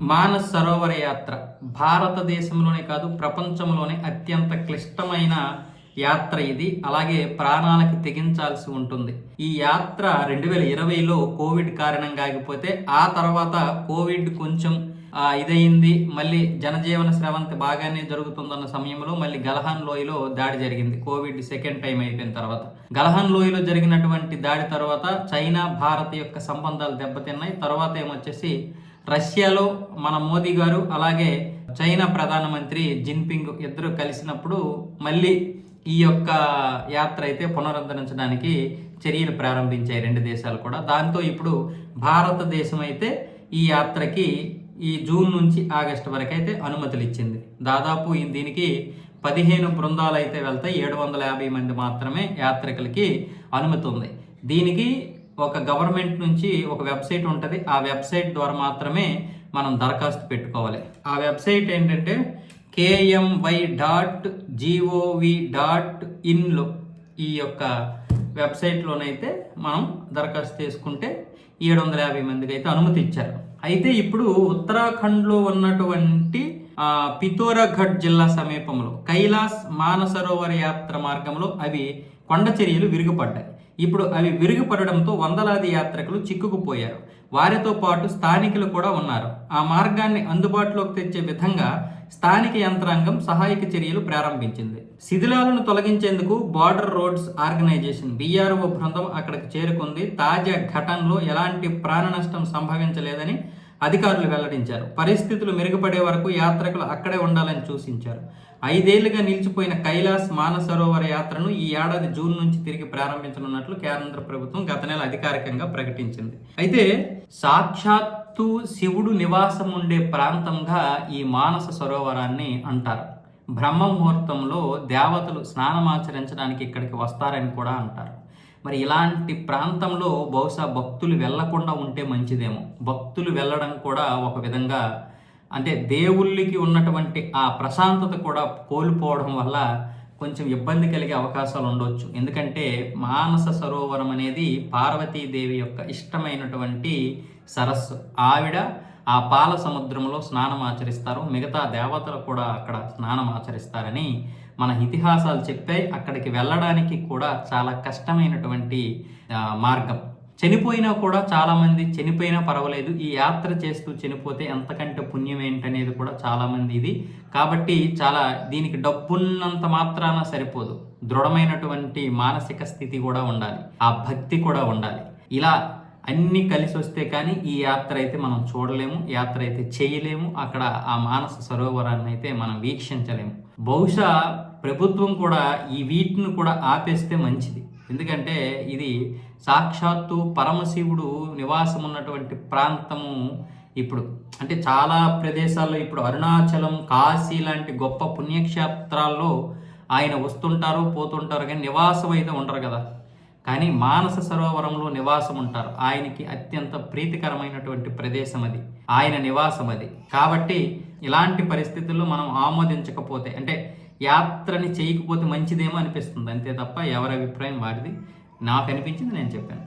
మానస్ సరోవర యాత్ర భారతదేశంలోనే కాదు ప్రపంచంలోనే అత్యంత క్లిష్టమైన యాత్ర ఇది. అలాగే ప్రాణాలకి తెగించాల్సి ఉంటుంది. ఈ యాత్ర రెండు వేల ఇరవైలో కోవిడ్ కారణంగా ఆగిపోతే ఆ తర్వాత కోవిడ్ కొంచెం ఇదయింది. మళ్ళీ జనజీవన స్రవంతి బాగానే జరుగుతుందన్న సమయంలో మళ్ళీ గలహాన్ లోయలో దాడి జరిగింది. కోవిడ్ సెకండ్ టైం అయిపోయిన తర్వాత. గలహాన్ లోయలో జరిగినటువంటి దాడి తర్వాత చైనా భారత్ యొక్క సంబంధాలు దెబ్బతిన్నాయి. తర్వాత ఏమొచ్చేసి రష్యాలో మన మోదీ గారు అలాగే చైనా ప్రధానమంత్రి జిన్పింగ్ ఇద్దరు కలిసినప్పుడు మళ్ళీ ఈ యొక్క యాత్ర అయితే పునరుద్ధరించడానికి చర్యలు ప్రారంభించాయి రెండు దేశాలు కూడా. దాంతో ఇప్పుడు భారతదేశం అయితే ఈ యాత్రకి ఈ జూన్ నుంచి ఆగస్టు వరకు అయితే అనుమతులు ఇచ్చింది. దాదాపు దీనికి పదిహేను బృందాలు అయితే వెళ్తాయి. ఏడు వందల యాభై మంది మాత్రమే యాత్రికులకి అనుమతి ఉంది. దీనికి ఒక గవర్నమెంట్ నుంచి ఒక వెబ్సైట్ ఉంటుంది. ఆ వెబ్సైట్ ద్వారా మాత్రమే మనం దరఖాస్తు పెట్టుకోవాలి. ఆ వెబ్సైట్ ఏంటంటే కేఎంవై డాట్ జీఓవి డాట్ ఇన్లో ఈ యొక్క వెబ్సైట్లోనైతే మనం దరఖాస్తు చేసుకుంటే ఏడు వందల యాభై మందికి అయితే అనుమతి ఇచ్చారు. అయితే ఇప్పుడు ఉత్తరాఖండ్లో ఉన్నటువంటి ఆ, పితోరాఘడ్ జిల్లా సమీపంలో కైలాస్ మానసరోవర యాత్ర మార్గంలో అవి కొండ చర్యలు ఇప్పుడు అవి విరిగిపడడంతో వందలాది యాత్రికులు చిక్కుకుపోయారు. వారితో పాటు స్థానికులు కూడా ఉన్నారు. ఆ మార్గాన్ని అందుబాటులోకి తెచ్చే విధంగా స్థానిక యంత్రాంగం సహాయక చర్యలు ప్రారంభించింది. శిథిలాలను తొలగించేందుకు బార్డర్ రోడ్స్ ఆర్గనైజేషన్ బీఆర్ఓ బృందం అక్కడికి చేరుకుంది. తాజా ఘటనలో ఎలాంటి ప్రాణ నష్టం సంభవించలేదని అధికారులు వెల్లడించారు. పరిస్థితులు మెరుగుపడే వరకు యాత్రికులు అక్కడే ఉండాలని సూచించారు. ఐదేళ్ళుగా నిలిచిపోయిన కైలాస్ మానసరోవర యాత్రను ఈ ఏడాది జూన్ నుంచి తిరిగి ప్రారంభించనున్నట్లు కేంద్ర ప్రభుత్వం గత నెల అధికారికంగా ప్రకటించింది. అయితే సాక్షాత్తు శివుడు నివాసం ఉండే ప్రాంతంగా ఈ మానస సరోవరాన్ని అంటారు. బ్రహ్మ ముహూర్తంలో దేవతలు స్నానమాచరించడానికి ఇక్కడికి వస్తారని కూడా అంటారు. మరి ఇలాంటి ప్రాంతంలో బహుశా భక్తులు వెళ్ళకుండా ఉంటే మంచిదేమో. భక్తులు వెళ్ళడం కూడా ఒక విధంగా అంటే దేవుళ్ళకి ఉన్నటువంటి ఆ ప్రశాంతత కూడా కోల్పోవడం వల్ల కొంచెం ఇబ్బంది కలిగే అవకాశాలు ఉండవచ్చు ఎందుకంటే మానస సరోవరం అనేది పార్వతీదేవి యొక్క ఇష్టమైనటువంటి సరస్సు. ఆవిడ ఆ పాల సముద్రంలో స్నానం ఆచరిస్తారు. మిగతా దేవతలు కూడా అక్కడ స్నానం ఆచరిస్తారని మన ఇతిహాసాలు చెప్పాయి. అక్కడికి వెళ్ళడానికి కూడా చాలా కష్టమైనటువంటి మార్గం. చనిపోయినా కూడా చాలామంది చనిపోయినా పర్వాలేదు. ఈ యాత్ర చేస్తూ చనిపోతే ఎంతకంటే పుణ్యం ఏంటనేది కూడా చాలామంది ఇది. కాబట్టి చాలా దీనికి డబ్బున్నంత మాత్రాన సరిపోదు. దృఢమైనటువంటి మానసిక స్థితి కూడా ఉండాలి. ఆ భక్తి కూడా ఉండాలి. ఇలా అన్నీ కలిసి వస్తే కానీ ఈ యాత్ర అయితే మనం చూడలేము యాత్ర అయితే చేయలేము. అక్కడ ఆ మానస సరోవరాన్ని అయితే మనం వీక్షించలేము. బహుశా ప్రభుత్వం కూడా ఈ వీటిని కూడా ఆపేస్తే మంచిది. ఎందుకంటే ఇది సాక్షాత్తు పరమశివుడు నివాసం ఉన్నటువంటి ప్రాంతము ఇప్పుడు. అంటే చాలా ప్రదేశాల్లో ఇప్పుడు అరుణాచలం కాశీ లాంటి గొప్ప పుణ్యక్షేత్రాల్లో ఆయన వస్తుంటారు పోతుంటారు కానీ నివాసం అయితే ఉండరు కదా. కానీ మానస సరోవరంలో నివాసం ఉంటారు ఆయనకి అత్యంత ప్రీతికరమైనటువంటి ప్రదేశం అది. ఆయన నివాసం అది. కాబట్టి ఇలాంటి పరిస్థితుల్లో మనం ఆమోదించకపోతే అంటే యాత్రని చేయకపోతే మంచిదేమో అనిపిస్తుంది. అంతే తప్ప ఎవరి అభిప్రాయం వారిది? నాకు అనిపించింది నేను చెప్పాను.